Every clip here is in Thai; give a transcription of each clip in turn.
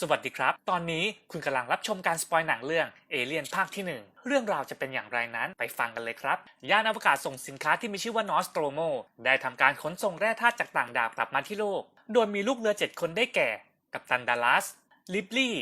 สวัสดีครับ ตอนนี้คุณกำลังรับชมการสปอยหนังเรื่องเอเลียนภาคที่ 1 เรื่องราวจะเป็นอย่างไรนั้นไปฟังกันเลยครับ ยานอวกาศส่งสินค้าที่มีชื่อว่านอสโตรโม ได้ทำการขนส่งแร่ธาตุจากต่างดาวกลับมาที่โลก โดยมีลูกเรือ 7 คนได้แก่ กัปตันดัลลัส ลิบลี่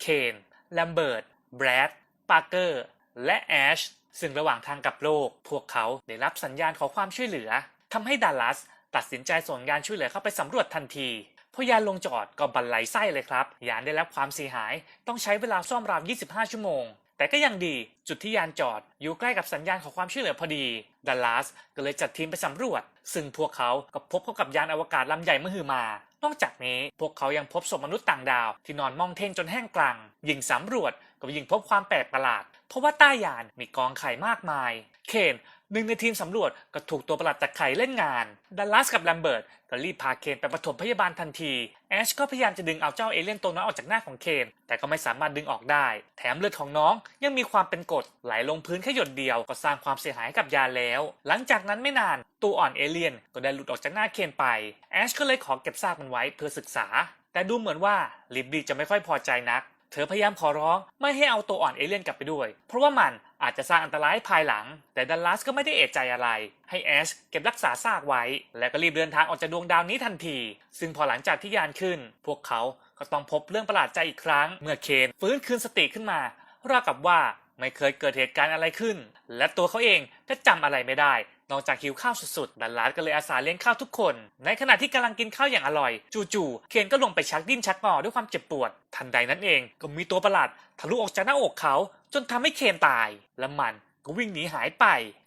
เคน แลมเบิร์ต แบรด ปาร์เกอร์ และแอช ซึ่งระหว่างทางกับโลก พวกเขาได้รับสัญญาณขอความช่วยเหลือทำให้ดัลลัสตัดสินใจส่งยานช่วยเหลือเข้าไปสำรวจทันที พอยานลงจอดก็บันไลไส้เลยครับ ยานได้รับความเสียหาย ต้องใช้เวลาซ่อมราว 25 ชั่วโมง แต่ก็ยังดีจุดที่ยานจอด อยู่ใกล้กับสัญญาณของความช่วยเหลือพอดีดัลลัสก็เลยจัดทีมไปสำรวจ ซึ่งพวกเขาก็พบเข้ากับยานอวกาศลำใหญ่มหึมา นอกจากนี้พวกเขายังพบศพมนุษย์ต่างดาว ที่นอนมองเท่งจนแห้งกรัง ยิงสำรวจก็ยิงพบความแปลกประหลาด เพราะว่าใต้ยานมีกองไข่มากมาย เคน หนึ่งในทีมสำรวจก็ถูกตัวประหลาดจากไข่เล่นงานดัลลัสกับแลมเบิร์ตก็รีบพาเคนไปปฐมพยาบาลทันที แอชก็พยายามจะดึงเอาเจ้าเอเลี่ยนตัวน้อยออกจากหน้าของเคน แต่ก็ไม่สามารถดึงออกได้ แถมเลือดของน้องยังมีความเป็นกรดไหลลงพื้นแค่หยดเดียวก็สร้างความเสียหายกับยาแล้ว หลังจากนั้นไม่นานตัวอ่อนเอเลี่ยนก็ได้หลุดออกจากหน้าเคนไป แอชก็เลยขอเก็บซากมันไว้เพื่อศึกษา แต่ดูเหมือนว่าลิบบี้จะไม่ค่อยพอใจนัก เธอพยายามขอร้องไม่ให้เอาตัวอ่อนเอเลี่ยนกลับไปด้วย เพราะว่ามัน อาจจะสร้างอันตรายภายหลัง แต่ดัลลัสก็ไม่ได้เอะใจอะไร ให้แอชเก็บรักษาซากไว้ แล้วก็รีบเดินทางออกจากดวงดาวนี้ทันที ซึ่งพอหลังจากที่ยานขึ้น พวกเขาก็ต้องพบเรื่องประหลาดใจอีกครั้ง เมื่อเคนฟื้นคืนสติขึ้นมาราวกับว่าไม่เคยเกิดเหตุการณ์อะไรขึ้น และตัวเขาเองก็จำอะไรไม่ได้ นอกจากหิวข้าวสุดๆดัลลัสก็เลยอาสาเลี้ยงข้าวทุกคน ในขณะที่กำลังกินข้าวอย่างอร่อย จู่ๆเคนก็ลงไปชักดิ้นชักงอด้วยความเจ็บปวด ทันใดนั้นเองก็มีตัวประหลาดทะลุออกจากหน้าอกเขา จนทำให้เคนตาย และมันก็วิ่งหนีหายไป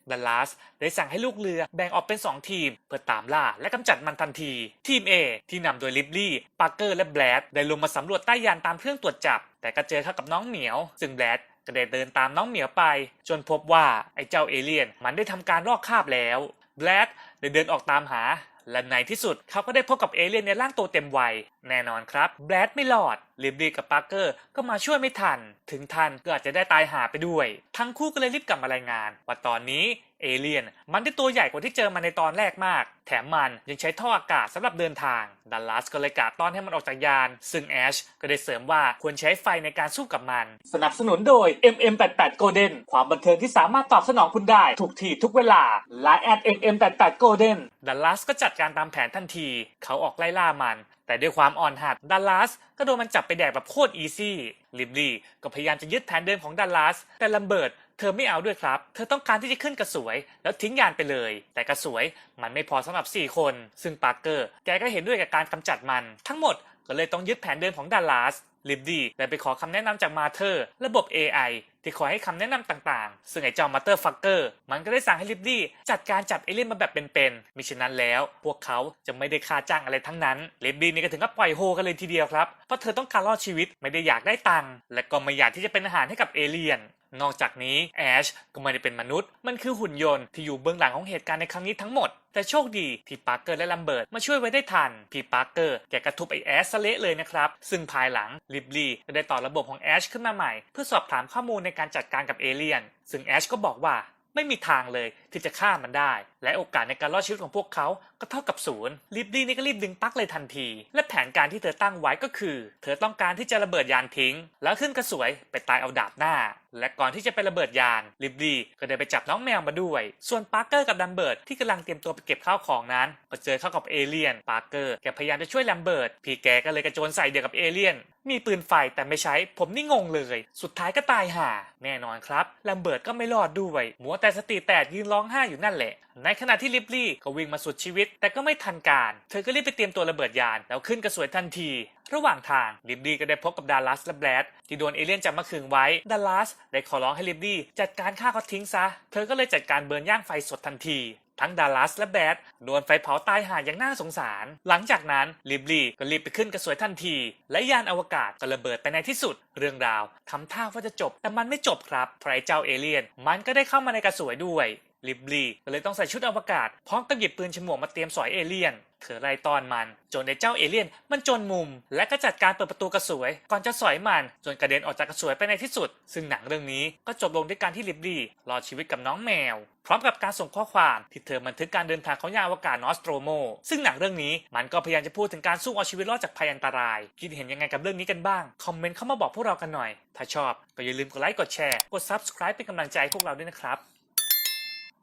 ดัลลัสได้สั่งให้ลูกเรือแบ่งออกเป็น 2 ทีม เพื่อตามล่าและกำจัดมันทันที ทีม A ที่นำโดยลิบลี่ปาร์เกอร์และแบลดได้ลงมาสำรวจใต้ยานตามเครื่องตรวจจับ แต่ก็เจอเข้ากับน้องเหมียว ซึ่งแบลดก็ได้เดินตามน้องเหมียวไป จนพบว่าไอ้เจ้าเอเลี่ยน มันได้ทำการลอกคาบแล้วแบลดได้เดินออกตามหาและในที่สุดเขาก็ได้พบกับเอเลี่ยนในร่างตัวเต็มวัย แน่นอนครับ แบลดไม่รอดลิบลีกับปาร์เกอร์ก็มาช่วยไม่ทัน ถึงทันก็อาจจะได้ตายหาไปด้วย ทั้งคู่ก็เลยรีบกลับมารายงาน ว่าตอนนี้เอเลียน มันได้ตัวใหญ่กว่าที่เจอมาในตอนแรกมาก แถมมันยังใช้ท่ออากาศสำหรับเดินทาง ดัลลัสก็เลยกะต้อนให้มันออกจากยาน ซึ่งแอชก็ได้เสริมว่าควรใช้ไฟในการสู้กับมัน สนับสนุนโดย MM88 Golden ความบันเทิงที่สามารถตอบสนองคุณได้ ทุกที่ทุกเวลาและแอด MM88 Golden ดัลลัสก็จัดการตามแผนทันที เขาออกไล่ล่ามัน แต่ด้วยความอ่อนหัดดัลลัสก็โดนมันจับไปแดกแบบโคตรอีซี่ลิบลีก็พยายามจะยึดแผนเดิมของดัลลัสแต่ลัมเบิร์ตเธอไม่เอาด้วยครับ เธอต้องการที่จะขึ้นกระสวย แล้วทิ้งยานไปเลย แต่กระสวยมันไม่พอสำหรับ 4 คน ซึ่งปาร์เกอร์แกก็เห็นด้วยกับการกำจัดมัน ทั้งหมดก็เลยต้องยึดแผนเดิมของดัลลัสลิบดี้เลยไปขอคำแนะนำจากมาเธอร์ระบบ AI ที่คอยให้คำแนะนำต่างๆ ซึ่งไอ้เจ้ามัตเตอร์ฟักเกอร์มันก็ได้สั่งให้ลิบดี้จัดการจับเอเลี่ยนมาแบบเป็นๆมิฉะนั้นแล้ว พวกเขาจะไม่ได้ค่าจ้างอะไรทั้งนั้นลิบดี้นี่ก็ถึงกับปล่อยโฮกันเลยทีเดียวครับเพราะเธอต้องการรอดชีวิตไม่ได้อยากได้ตังค์และก็ไม่อยากที่จะเป็นอาหารให้กับเอเลี่ยน นอกจากนี้แอชก็ไม่ได้เป็นมนุษย์ มันคือหุ่นยนต์ที่อยู่เบื้องหลังของเหตุการณ์ในครั้งนี้ทั้งหมด แต่โชคดีที่ปาร์เกอร์และลัมเบิร์ตมาช่วยไว้ได้ทัน พี่ปาร์เกอร์แกกระทุบไอแอชซะเละเลยนะครับ ซึ่งภายหลังลิบลี่ก็ได้ต่อระบบของแอชขึ้นมาใหม่ เพื่อสอบถามข้อมูลในการจัดการกับเอเลี่ยน ซึ่งแอชก็บอกว่าไม่มีทางเลยที่จะฆ่ามันได้ และโอกาสในการรอดชีวิตของพวกเขาก็เท่ากับศูนย์ลิบลี่นี่ก็รีบดึงปลั๊กเลยทันที และแผนการที่เธอตั้งไว้ก็คือ เธอต้องการที่จะระเบิดยานทิ้ง แล้วขึ้นกระสวยไปตายเอาดาบหน้า และก่อนที่จะไประเบิดยานลิบลีก็ได้ไปจับน้องแมวมาด้วย ส่วนปาร์เกอร์กับดัมเบิร์ตที่กำลังเตรียมตัวไปเก็บข้าวของนั้นก็เจอเข้ากับเอเลี่ยนปาร์เกอร์แกพยายามจะช่วยแลมเบิร์ตพี่แกก็เลยกระโจนใส่เดียวกับเอเลี่ยนมีปืนไฟแต่ไม่ใช้ผมนี่งงเลย สุดท้ายก็ตายห่า แน่นอนครับแลมเบิร์ตก็ไม่รอดด้วยมัวแต่สติแตกยืนร้องไห้อยู่นั่นแหละ ในขณะที่ลิบลี่ก็วิ่งมาสุดชีวิต แต่ก็ไม่ทันการ เธอก็รีบไปเตรียมตัวระเบิดยาน แล้วขึ้นกระสวยทันที ระหว่างทางลิบลี่ก็ได้พบกับดัลลัสและแบลดที่โดนเอเลี่ยนจับมาขึงไว้ดัลลัสได้ขอร้องให้ลิบบี้จัดการฆ่าเขาทิ้งซะ เธอก็เลยจัดการเบิร์นย่างไฟสดทันที ทั้งดัลลัสและแบดโดนไฟเผาตายหาอย่างน่าสงสาร หลังจากนั้นลิบลี่ก็รีบไปขึ้นกระสวยทันที และยานอวกาศก็ระเบิดไปในที่สุด เรื่องราวทำท่าว่าจะจบแต่มันไม่จบครับเพราะไอ้เจ้าเอเลี่ยน มันก็ได้เข้ามาในกระสวยด้วย ลิบลีก็เลยต้องใส่ชุดอวกาศ พร้อมกับหยิบปืนฉมวกมาเตรียมสอยเอเลี่ยน เธอไล่ตอนมัน จนไอเจ้าเอเลี่ยน มันจนมุม และก็จัดการเปิดประตูกระสวย ก่อนจะสอยมัน จนกระเด็นออกจากกระสวยไปในที่สุด ซึ่งหนังเรื่องนี้ก็จบลงด้วยการที่ลิบลีรอดชีวิตกับน้องแมว พร้อมกับการส่งข้อความที่เธอบันทึกการเดินทางของยานอวกาศนอสโตรโม ซึ่งหนังเรื่องนี้มันก็พยายามจะพูดถึงการสู้เอาชีวิตรอดจากภัยอันตราย คิดเห็นยังไงกับเรื่องนี้กันบ้าง คอมเมนต์เข้ามาบอกพวกเรากันหน่อย ถ้าชอบก็อย่าลืมกดไลค์ กดแชร์ กด subscribe เป็นกำลังใจให้พวกเราด้วยนะครับ